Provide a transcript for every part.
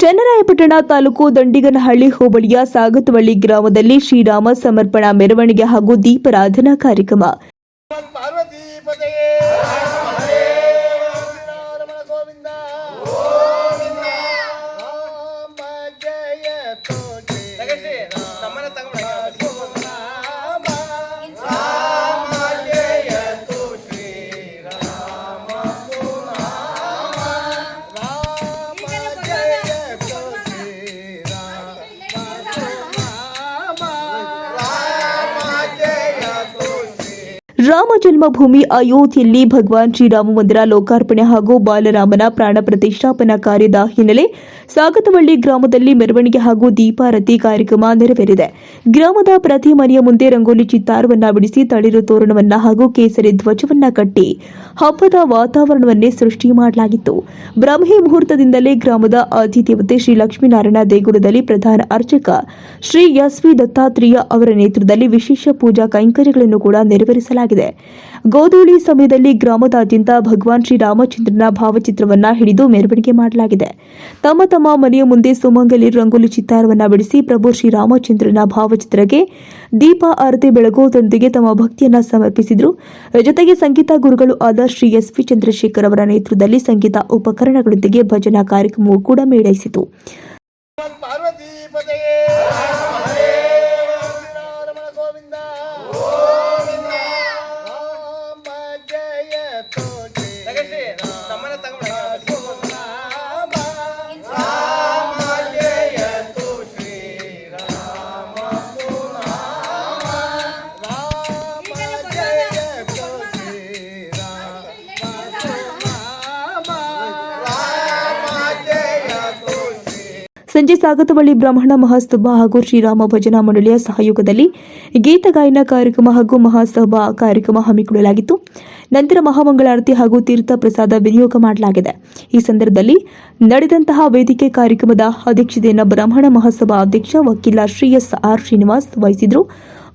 ಚನ್ನರಾಯಪಟ್ಟಣ ತಾಲೂಕು ದಂಡಿಗನಹಳ್ಳಿ ಹೋಬಳಿಯ ಸಾಗತವಳ್ಳಿ ಗ್ರಾಮದಲ್ಲಿ ಶ್ರೀರಾಮ ಸಮರ್ಪಣಾ ಮೆರವಣಿಗೆ ಹಾಗೂ ದೀಪಾರಾಧನಾ ಕಾರ್ಯಕ್ರಮ ರಾಮ ಜನ್ಮಭೂಮಿ ಅಯೋಧ್ಯೆಯಲ್ಲಿ ಭಗವಾನ್ ಶ್ರೀರಾಮ ಮಂದಿರ ಲೋಕಾರ್ಪಣೆ ಹಾಗೂ ಬಾಲರಾಮನ ಪ್ರಾಣ ಪ್ರತಿಷ್ಠಾಪನಾ ಕಾರ್ಯದ ಹಿನ್ನೆಲೆ ಸಾಗತವಳ್ಳಿ ಗ್ರಾಮದಲ್ಲಿ ಮೆರವಣಿಗೆ ಹಾಗೂ ದೀಪಾರತಿ ಕಾರ್ಯಕ್ರಮ ನೆರವೇರಿದೆ. ಗ್ರಾಮದ ಪ್ರತಿ ಮನೆಯ ಮುಂದೆ ರಂಗೋಲಿ ಚಿತ್ತಾರವನ್ನ ಬಿಡಿಸಿ ತಳಿರು ತೋರಣವನ್ನ ಹಾಗೂ ಕೇಸರಿ ಧ್ವಜವನ್ನ ಕಟ್ಟಿ ಹಬ್ಬದ ವಾತಾವರಣವನ್ನೇ ಸೃಷ್ಟಿ ಮಾಡಲಾಗಿತ್ತು. ಬ್ರಹ್ಮಿ ಮುಹೂರ್ತದಿಂದಲೇ ಗ್ರಾಮದ ಅಧಿದೇವತೆ ಶ್ರೀ ಲಕ್ಷ್ಮೀನಾರಾಯಣ ದೇಗುಲದಲ್ಲಿ ಪ್ರಧಾನ ಅರ್ಚಕ ಶ್ರೀ ಎಸ್ ವಿ ದತ್ತಾತ್ರೇಯ ಅವರ ನೇತೃತ್ವದಲ್ಲಿ ವಿಶೇಷ ಪೂಜಾ ಕೈಂಕರ್ಯಗಳನ್ನು ಕೂಡ ನೆರವೇರಿಸಲಾಗಿದೆ. ಗೋಧೂಳಿ ಸಮಯದಲ್ಲಿ ಗ್ರಾಮದಾದ್ಯಂತ ಭಗವಾನ್ ಶ್ರೀರಾಮಚಂದ್ರನ ಭಾವಚಿತ್ರವನ್ನ ಹಿಡಿದು ಮೆರವಣಿಗೆ ಮಾಡಲಾಗಿದೆ. ತಮ್ಮ ತಮ್ಮ ಮನೆಯ ಮುಂದೆ ಸುಮಂಗಲಿ ರಂಗೋಲಿ ಚಿತ್ತಾರವನ್ನ ಬಿಡಿಸಿ ಪ್ರಭು ಶ್ರೀರಾಮಚಂದ್ರನ ಭಾವಚಿತ್ರಕ್ಕೆ ದೀಪ ಆರತಿ ಬೆಳಗುವುದರೊಂದಿಗೆ ತಮ್ಮ ಭಕ್ತಿಯನ್ನ ಸಮರ್ಪಿಸಿದರು. ಜೊತೆಗೆ ಸಂಗೀತ ಗುರುಗಳು ಆದ ಶ್ರೀ ಎಸ್ ವಿ ಚಂದ್ರಶೇಖರ್ ಅವರ ನೇತೃತ್ವದಲ್ಲಿ ಸಂಗೀತ ಉಪಕರಣಗಳೊಂದಿಗೆ ಭಜನಾ ಕಾರ್ಯಕ್ರಮವೂ ಕೂಡ ಮೇಳೈಸಿತು. ಸಂಜೆ ಸಾಗತವಳ್ಳಿ ಬ್ರಾಹ್ಮಣ ಮಹಾಸ್ತುಭ ಹಾಗೂ ಶ್ರೀರಾಮ ಭಜನಾ ಮಂಡಳಿಯ ಸಹಯೋಗದಲ್ಲಿ ಗೀತ ಗಾಯನ ಕಾರ್ಯಕ್ರಮ ಹಾಗೂ ಮಹಾಸಭಾ ಕಾರ್ಯಕ್ರಮ ಹಮ್ಮಿಕೊಳ್ಳಲಾಗಿತ್ತು. ನಂತರ ಮಹಾಮಂಗಳಾರತಿ ಹಾಗೂ ತೀರ್ಥ ಪ್ರಸಾದ ವಿನಿಯೋಗ ಮಾಡಲಾಗಿದೆ. ಈ ಸಂದರ್ಭದಲ್ಲಿ ನಡೆದಂತಹ ವೇದಿಕೆ ಕಾರ್ಯಕ್ರಮದ ಅಧ್ಯಕ್ಷತೆಯನ್ನು ಬ್ರಾಹ್ಮಣ ಮಹಾಸಭಾ ಅಧ್ಯಕ್ಷ ವಕೀಲ ಶ್ರೀ ಎಸ್ ಆರ್ ಶ್ರೀನಿವಾಸ್ ವಹಿಸಿದರು.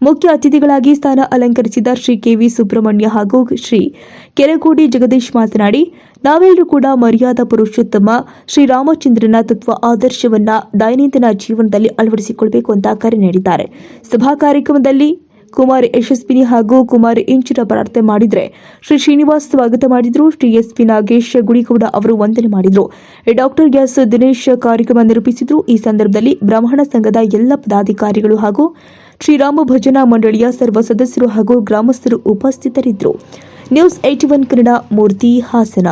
ಮುಖ್ಯ ಅತಿಥಿಗಳಾಗಿ ಸ್ಥಾನ ಅಲಂಕರಿಸಿದ ಶ್ರೀ ಕೆವಿ ಸುಬ್ರಹ್ಮಣ್ಯ ಹಾಗೂ ಶ್ರೀ ಕೆರೆಗೋಡಿ ಜಗದೀಶ್ ಮಾತನಾಡಿ, ನಾವೆಲ್ಲರೂ ಕೂಡ ಮರ್ಯಾದಾ ಪುರುಷೋತ್ತಮ ಶ್ರೀರಾಮಚಂದ್ರನ ತತ್ವ ಆದರ್ಶವನ್ನ ದೈನಂದಿನ ಜೀವನದಲ್ಲಿ ಅಳವಡಿಸಿಕೊಳ್ಳಬೇಕು ಅಂತ ಕರೆ ನೀಡಿದ್ದಾರೆ. ಸಭಾ ಕಾರ್ಯಕ್ರಮದಲ್ಲಿ ಕುಮಾರ್ ಯಶಸ್ವಿನಿ ಹಾಗೂ ಕುಮಾರ್ ಇಂಚಿನ ಪ್ರಾರ್ಥನೆ ಮಾಡಿದರೆ ಶ್ರೀ ಶ್ರೀನಿವಾಸ್ ಸ್ವಾಗತ ಮಾಡಿದರು. ಶ್ರೀ ಎಸ್ ಪಿ ನಾಗೇಶ್ ಗುಡಿಗೌಡ ಅವರು ವಂದನೆ ಮಾಡಿದರು. ಡಾಕ್ಟರ್ ಎಸ್ ದಿನೇಶ್ ಕಾರ್ಯಕ್ರಮ ನಿರೂಪಿಸಿದ್ರು. ಈ ಸಂದರ್ಭದಲ್ಲಿ ಬ್ರಾಹ್ಮಣ ಸಂಘದ ಎಲ್ಲ ಪದಾಧಿಕಾರಿಗಳು ಹಾಗೂ ಶ್ರೀರಾಮ ಭಜನಾ ಮಂಡಳಿಯ ಸರ್ವ ಸದಸ್ಯರು ಹಾಗೂ ಗ್ರಾಮಸ್ಥರು ಉಪಸ್ಥಿತರಿದ್ದರು. News at one Kannada, Murthy Hassan.